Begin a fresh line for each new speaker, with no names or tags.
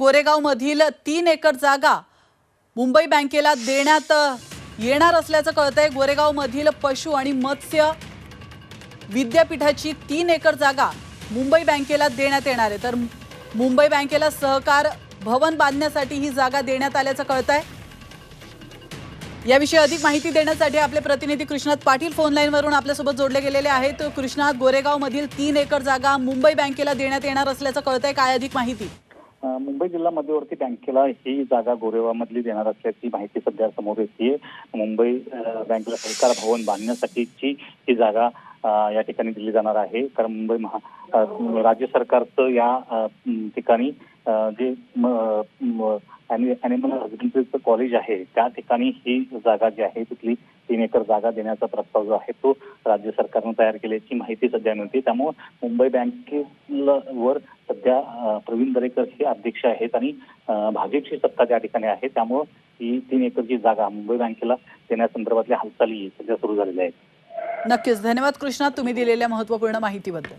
गोरेगावमधील तीन एकर जागा मुंबई बँकेला देण्यात येणार असल्याचं कळतंय. आहे गोरेगावमधील पशु आणि मत्स्य विद्यापीठाची तीन एकर जागा मुंबई बँकेला देण्यात येणार आहे. तर मुंबई बँकेला सहकार भवन बांधण्यासाठी ही जागा देण्यात आल्याचं कळत आहे याविषयी अधिक माहिती देण्यासाठी आपले प्रतिनिधी कृष्णात पाटील फोन लाईनवरून आपल्यासोबत जोडले गेलेले आहेत. कृष्णात गोरेगावमधील तीन एकर जागा मुंबई बँकेला देण्यात येणार असल्याचं कळत आहे काय अधिक माहिती?
मुंबई जिल्हा मध्यवर्ती बँकेला ही जागा गोरेगावमधली देणार असल्याची माहिती सध्या समोर येते मुंबई बँकेला सहकार भवन बांधण्यासाठीची ही जागा या ठिकाणी दिली जाणार आहे. कारण मुंबई महा राज्य सरकारचं या ठिकाणी जे अॅनिमल हजबंड्रीचं कॉलेज आहे त्या ठिकाणी ही जागा जी आहे तिथली तीन एकर जागा देण्याचा प्रस्ताव जो आहे तो राज्य सरकारनं तयार केल्याची माहिती सध्या मिळते. त्यामुळे मुंबई बँकेवर सध्या प्रवीण दरेकर हे अध्यक्ष आहेत आणि भाजपची सत्ता त्या ठिकाणी आहे त्यामुळं ही तीन एकरची जागा मुंबई बँकेला देण्यासंदर्भातल्या हालचाली सध्या सुरू झालेल्या आहेत.
नक्कीच. धन्यवाद कृष्णा. तुम्ही दिलेल्या महत्त्वपूर्ण माहितीबद्दल.